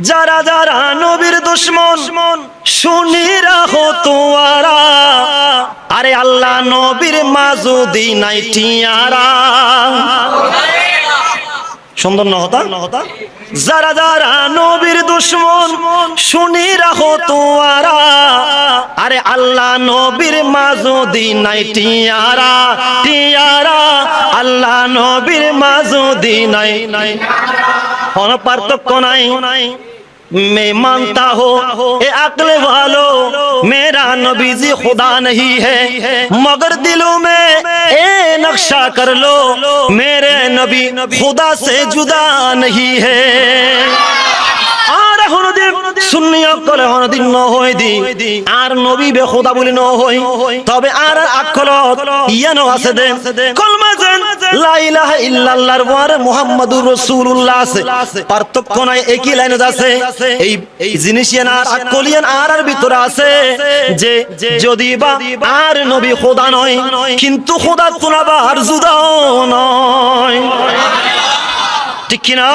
যারা যারা নবীর দুশ্মন, শুনি রাখো তোয়ারা। আরে আল্লাহ নবীর মাজুদি নাই টিয়ারা। সুন্দর নহতা? নহতা যারা যারা নবীর দুশ্মন, শুনি রাখো তোয়ারা। আরে আল্লাহ নবীর মাজুদি নাই টিয়ারা টিয়ারা। আল্লাহ নবীর মাজুদি নাই নাই। পার্থক্য নাই। میں مانتا ہوں اے عقل والو میرا نبی جی خدا نہیں ہے مگر دلوں میں اے نقشہ کر لو میرے نبی خدا سے جدا نہیں ہے সুন্নি অকলে হনদিন ন হই দি আর নবী বে খোদা বলি ন হই তবে আর আক্ষলত ইয়ানো আছে দে কল জান লা ইলাহা ইল্লাল্লাহর ওয়ার মুহাম্মাদুর নাই, একই লাইনে আছে। এই এই জিনিস ইয়ান আর আকলিয়ান আর আর ভিতরে আছে যে যদি বা আর নবী খোদা নয়, কিন্তু খোদা তুনাবা আর জুদাও নয়। ঠিক কিনা?